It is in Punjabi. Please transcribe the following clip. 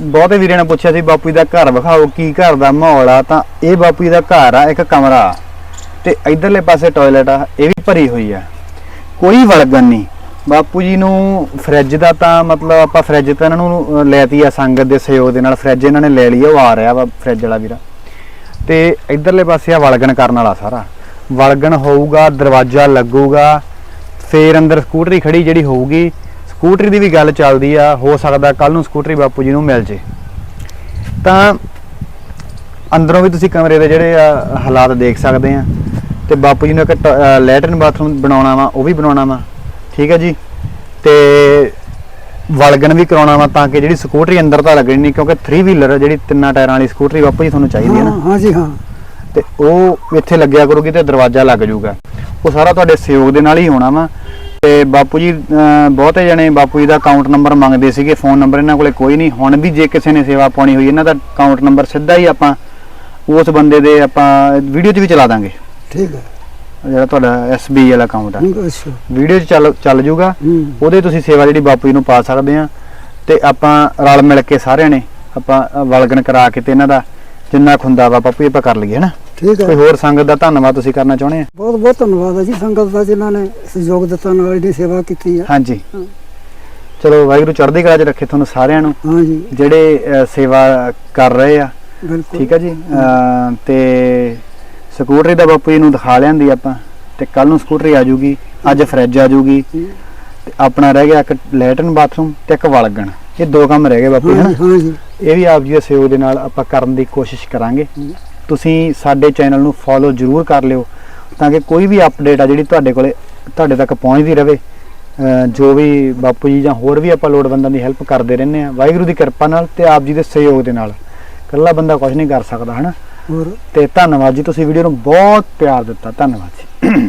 ਬਹੁਤੇ ਵੀਰਾਂ ਨੇ ਪੁੱਛਿਆ ਸੀ, ਬਾਪੂ ਜੀ ਦਾ ਘਰ ਵਿਖਾਓ, ਕੀ ਘਰ ਦਾ ਮਾਹੌਲ ਆ? ਤਾਂ ਇਹ ਬਾਪੂ ਜੀ ਦਾ ਘਰ ਆ, ਇੱਕ ਕਮਰਾ। ਤੇ ਇਧਰਲੇ ਪਾਸੇ ਟਾਇਲਟ ਆ, ਇਹ ਵੀ ਭਰੀ ਹੋਈ ਆ। ਕੋਈ ਵਲਗਣ ਨਹੀਂ। ਬਾਪੂ ਜੀ ਨੂੰ ਫਰਿੱਜ ਦਾ ਤਾਂ ਮਤਲਬ ਆਪਾਂ ਫਰਿੱਜ ਤਾਂ ਇਹਨਾਂ ਨੂੰ ਲੈਤੀ ਆ ਸੰਗਤ ਦੇ ਸਹਿਯੋਗ ਦੇ ਨਾਲ। ਫਰਿੱਜ ਇਹਨਾਂ ਨੇ ਲੈ ਲਈ ਆ, ਉਹ ਆ ਰਿਹਾ ਵਾ ਫਰਿੱਜ ਵਾਲਾ ਵੀਰਾ। ਤੇ ਇਧਰਲੇ ਪਾਸੇ ਆ ਵਲਗਣ ਕਰਨ ਵਾਲਾ ਸਾਰਾ। ਵਲਗਣ ਹੋਊਗਾ, ਦਰਵਾਜ਼ਾ ਲੱਗੂਗਾ, ਫੇਰ ਅੰਦਰ ਸਕੂਟਰੀ ਖੜੀ ਜਿਹੜੀ ਹੋਊਗੀ ਸਕੂਟਰੀ ਦੀ ਵੀ ਗੱਲ ਚੱਲਦੀ ਆ ਹੋ ਸਕਦਾ ਕੱਲ ਨੂੰ ਸਕੂਟਰੀ ਬਾਪੂ ਜੀ ਨੂੰ ਮਿਲ ਜੇ। ਤਾਂ ਅੰਦਰੋਂ ਵੀ ਤੁਸੀਂ ਕਮਰੇ ਦੇ ਜਿਹੜੇ ਆ ਹਾਲਾਤ ਦੇਖ ਸਕਦੇ ਆ। ਤੇ ਬਾਪੂ ਜੀ ਨੇ ਇੱਕ ਲੈਟਰਨ ਬਾਥਰੂਮ ਬਣਾਉਣਾ ਵਾ ਉਹ ਵੀ ਬਣਾਉਣਾ ਵਾ। ਠੀਕ ਹੈ ਜੀ? ਤੇ ਵਲਗਣ ਵੀ ਕਰਾਉਣਾ ਵਾ ਤਾਂ ਕਿ ਜਿਹੜੀ ਸਕੂਟਰੀ ਅੰਦਰ ਤਾਂ ਲੱਗਣੀ ਨਹੀਂ ਕਿਉਂਕਿ 3 ਵੀਲਰ ਜਿਹੜੀ ਤਿੰਨਾਂ ਟਾਇਰਾਂ ਵਾਲੀ ਸਕੂਟਰੀ ਬਾਪੂ ਜੀ ਤੁਹਾਨੂੰ ਚਾਹੀਦੀ ਹੈ ਨਾ। ਹਾਂ ਜੀ ਹਾਂ। ਤੇ ਉਹ ਇੱਥੇ ਲੱਗਿਆ ਕਰੂਗੀ ਤੇ ਦਰਵਾਜ਼ਾ ਲੱਗ ਜਾਊਗਾ ਉਹ ਸਾਰਾ ਤੁਹਾਡੇ ਸਹਿਯੋਗ ਦੇ ਨਾਲ ਹੀ ਹੋਣਾ ਵਾ। ਤੇ ਬਾਪੂ ਜੀ ਬਹੁਤੇ ਜਣੇ ਬਾਪੂ ਜੀ ਦਾ ਅਕਾਊਂਟ ਨੰਬਰ ਮੰਗਦੇ ਸੀਗੇ ਫੋਨ ਨੰਬਰ ਇਹਨਾਂ ਕੋਲੇ ਕੋਈ ਨਹੀਂ। ਹੁਣ ਵੀ ਜੇ ਕਿਸੇ ਨੇ ਸੇਵਾ ਪਾਉਣੀ ਹੋਈ ਇਹਨਾਂ ਦਾ ਅਕਾਊਂਟ ਨੰਬਰ ਸਿੱਧਾ ਹੀ ਆਪਾਂ ਉਸ ਬੰਦੇ ਦੇ ਆਪਾਂ ਵੀਡੀਓ 'ਚ ਵੀ ਚਲਾ ਦਾਂਗੇ। ਠੀਕ ਹੈ। ਜਿਹੜਾ ਤੁਹਾਡਾ SBI ਵਾਲਾ ਅਕਾਊਂਟ ਆ। ਅੱਛਾ। ਵੀਡੀਓ 'ਚ ਚੱਲ ਚੱਲ ਜਾਊਗਾ ਉਹਦੇ ਤੁਸੀਂ ਸੇਵਾ ਜਿਹੜੀ ਬਾਪੂ ਜੀ ਨੂੰ ਪਾ ਸਕਦੇ ਆ। ਤੇ ਆਪਾਂ ਰਲ ਮਿਲ ਕੇ ਸਾਰਿਆਂ ਨੇ ਆਪਾਂ ਵਲਗਣ ਕਰਾ ਕੇ ਤੇ ਇਹਨਾਂ ਦਾ ਜਿੰਨਾ ਹੁੰਦਾ ਵਾ ਬਾਪੂ ਜੀ ਆਪਾਂ ਕਰ ਲਈਏ ਹਨਾ ਠੀਕ ਕੋਈ ਹੈ ਹੋਰ ਸੰਗਤ ਦਾ ਧੰਨਵਾਦ ਤੁਸੀਂ ਕਰਨਾ ਚਾਹੁੰਦੇ ਆ? ਬਹੁਤ ਬਹੁਤ ਧੰਨਵਾਦ ਹੈ ਜੀ ਸੰਗਤ ਦਾ ਜਿਨ੍ਹਾਂ ਨੇ ਸਹਿਯੋਗ ਦਿੱਤਾ ਨਾਲ ਇਹਦੀ ਸੇਵਾ ਕੀਤੀ ਹੈ ਹਾਂਜੀ। ਹਾਂ। ਚਲੋ ਵਾਹਿਗੁਰੂ ਚੜ੍ਹਦੀ ਕਲਾ 'ਚ ਰੱਖੇ ਤੁਹਾਨੂੰ ਸਾਰਿਆਂ ਨੂੰ। ਹਾਂ ਜੀ। ਜਿਹੜੇ ਅ, ਸੇਵਾ ਕਰ ਰਹੇ ਆ। ਬਿਲਕੁਲ। ਠੀਕ ਹੈ ਜੀ। ਅ, ਤੇ ਸਕੂਟਰੀ ਦਾ ਬਾਪੂ ਜੀ ਨੂੰ ਦਿਖਾ ਲਿਆਂਦੀ ਆਪਾਂ। ਤੇ ਕੱਲ ਨੂੰ ਸਕੂਟਰੀ ਆ ਜੂਗੀ। ਅੱਜ ਫਰਿੱਜ ਆ ਜੂਗੀ। ਜੀ। ਤੇ ਆਪਣਾ ਰਹਿ ਗਿਆ ਇੱਕ ਲੈਟਰਨ ਬਾਥਰੂਮ ਤੇ ਇੱਕ ਵਲਗਣ। ਇਹ ਦੋ ਕੰਮ ਰਹਿ ਗਏ ਬਾਪੂ ਜੀ ਹਾਂ ਹਨਾ? ਜੀ, ਹਾਂ ਜੀ। ਇਹ ਵੀ ਆਪ ਜੀ ਦੇ ਸਹਿਯੋਗ ਦੇ ਨਾਲ ਆਪਾਂ ਕਰਨ ਦੀ ਕੋਸ਼ਿਸ਼ ਕਰਾਂਗੇ। ਹਮ। ਤੁਸੀਂ ਸਾਡੇ ਚੈਨਲ ਨੂੰ ਫੋਲੋ ਜ਼ਰੂਰ ਕਰ ਲਿਓ ਤਾਂ ਕਿ ਕੋਈ ਵੀ ਅਪਡੇਟ ਆ ਜਿਹੜੀ ਤੁਹਾਡੇ ਕੋਲੇ ਤੁਹਾਡੇ ਤੱਕ ਪਹੁੰਚਦੀ ਰਵੇ। ਅਹ ਜੋ ਵੀ ਬਾਪੂ ਜੀ ਜਾਂ ਹੋਰ ਵੀ ਆਪਾਂ ਲੋੜਵੰਦਾਂ ਦੀ ਹੈਲਪ ਕਰਦੇ ਰਹਿੰਦੇ ਆ ਵਾਹਿਗੁਰੂ ਦੀ ਕਿਰਪਾ ਨਾਲ ਤੇ ਆਪ ਜੀ ਦੇ ਸਹਿਯੋਗ ਦੇ ਨਾਲ। ਇਕੱਲਾ ਬੰਦਾ ਕੁਝ ਨਹੀਂ ਕਰ ਸਕਦਾ ਹਨਾ? ਤੇ ਧੰਨਵਾਦ ਜੀ ਤੁਸੀਂ ਵੀਡੀਓ ਨੂੰ ਬਹੁਤ ਪਿਆਰ ਦਿੱਤਾ ਧੰਨਵਾਦ ਜੀ।